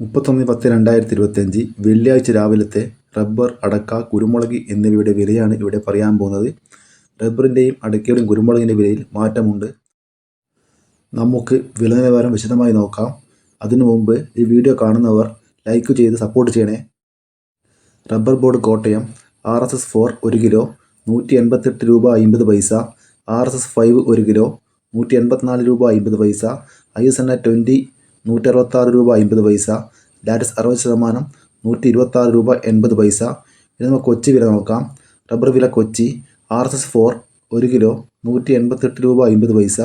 മുപ്പത്തൊന്ന് പത്ത് രണ്ടായിരത്തി ഇരുപത്തഞ്ച് വെള്ളിയാഴ്ച രാവിലത്തെ റബ്ബർ അടക്ക കുരുമുളക് എന്നിവയുടെ വിലയാണ് ഇവിടെ പറയാൻ പോകുന്നത്. റബ്ബറിന്റെയും അടക്കയുടെയും കുരുമുളകിന്റെ വിലയിൽ മാറ്റമുണ്ട്. നമുക്ക് വില നിലവാരം വിശദമായി നോക്കാം. അതിനു മുമ്പ് ഈ വീഡിയോ കാണുന്നവർ ലൈക്ക് ചെയ്ത് സപ്പോർട്ട് ചെയ്യണേ. Rubber board Kottayam R S S four ഒരു കിലോ നൂറ്റി എൺപത്തെട്ട് രൂപ അമ്പത് പൈസ ആർ എസ് എസ് ഫൈവ് ഒരു കിലോ നൂറ്റി എൺപത്തിനാല് രൂപ അമ്പത് പൈസ I S N A twenty നൂറ്റി അറുപത്താറ് രൂപ അമ്പത് പൈസ. ലാറ്റസ് അറുപത് ശതമാനം നൂറ്റി ഇരുപത്താറ് രൂപ എൺപത് പൈസ. ഇനി നമുക്ക് കൊച്ചി വില നോക്കാം. റബ്ബർ വില Kochi R S S four ഒരു കിലോ നൂറ്റി എൺപത്തെട്ട് രൂപ അമ്പത് പൈസ.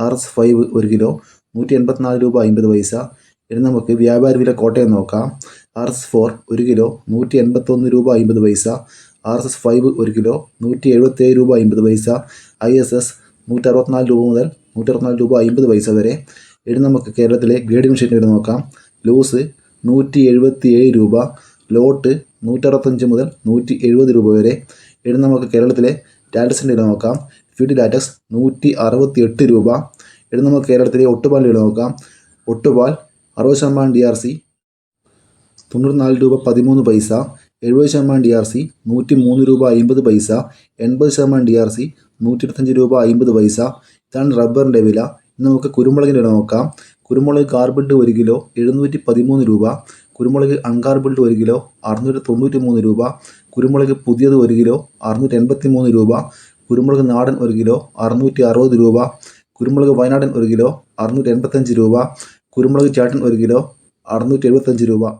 ആർ എസ് ഫൈവ് ഒരു കിലോ നൂറ്റി എൺപത്തിനാല് രൂപ അമ്പത് പൈസ. ഇനി നമുക്ക് വ്യാപാരി വില കോട്ടയം നോക്കാം. ആർ എസ് ഫോർ ഒരു കിലോ നൂറ്റി എൺപത്തൊന്ന് രൂപ അമ്പത് പൈസ. ആർ എസ് എസ് ഫൈവ് ഒരു കിലോ നൂറ്റി എഴുപത്തേഴ് രൂപ അമ്പത് പൈസ. ഐ എസ് എസ് നൂറ്റി അറുപത്തിനാല് രൂപ മുതൽ നൂറ്റി അറുപത്തിനാല് രൂപ അമ്പത് പൈസ വരെ. ഇനി നമുക്ക് കേരളത്തിലെ ഗ്രേഡിംഗ് ഷീറ്റ് വില നോക്കാം. ലൂസ് നൂറ്റി എഴുപത്തി ഏഴ് രൂപ ലോട്ട് നൂറ്ററുപത്തഞ്ച് മുതൽ നൂറ്റി എഴുപത് രൂപ വരെ. ഇനി നമുക്ക് കേരളത്തിലെ ടാറ്റസിന്റെ വില നോക്കാം. ഫീഡ് ടാറ്റസ് നൂറ്റി അറുപത്തി എട്ട് രൂപ. ഇനി നമുക്ക് കേരളത്തിലെ ഒട്ടുപാലിന്റെ വില നോക്കാം. ഒട്ടുപാൽ അറുപത് ശതമാനം ഡി ആർ സി തൊണ്ണൂറ്റിനാല് രൂപ പതിമൂന്ന് പൈസ. എഴുപത് ശതമാനം ഡി ആർ സി നൂറ്റി മൂന്ന് രൂപ അമ്പത് പൈസ. എൺപത് ശതമാനം ഡി ആർ സി നൂറ്റി ഇരുപത്തഞ്ച് രൂപ അമ്പത് പൈസ. ഇതാണ് റബ്ബറിന്റെ വില. നമുക്ക് കുരുമുളകിന്റെ വില നോക്കാം. കുരുമുളക് കാർബിൾഡ് ഒരു കിലോ എഴുന്നൂറ്റി പതിമൂന്ന് രൂപ. കുരുമുളക് അൺകാർബിൾഡ് ഒരു കിലോ അറുന്നൂറ്റി തൊണ്ണൂറ്റി മൂന്ന് രൂപ. കുരുമുളക് പുതിയത് ഒരു കിലോ അറുന്നൂറ്റി എൺപത്തി മൂന്ന് രൂപ. കുരുമുളക് നാടൻ ഒരു കിലോ അറുന്നൂറ്റി അറുപത് രൂപ. കുരുമുളക് വയനാടൻ ഒരു കിലോ അറുന്നൂറ്റി എൺപത്തഞ്ച് രൂപ. കുരുമുളക് ചാട്ടൻ ഒരു കിലോ അറുന്നൂറ്റി എഴുപത്തഞ്ച് രൂപ.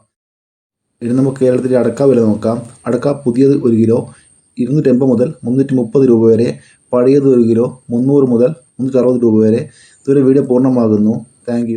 ഇനി നമുക്ക് കേരളത്തിലെ അടക്ക വില നോക്കാം. അടക്ക പുതിയത് ഒരു കിലോ ഇരുന്നൂറ്റി എൺപത് മുതൽ മുന്നൂറ്റി മുപ്പത് രൂപ വരെ. പഴയത് ഒരു കിലോ മുന്നൂറ് മുതൽ മുന്നൂറ്റി അറുപത് രൂപ വരെ. ഇതൊരു വീഡിയോ പൂർണമാകുന്നു. താങ്ക്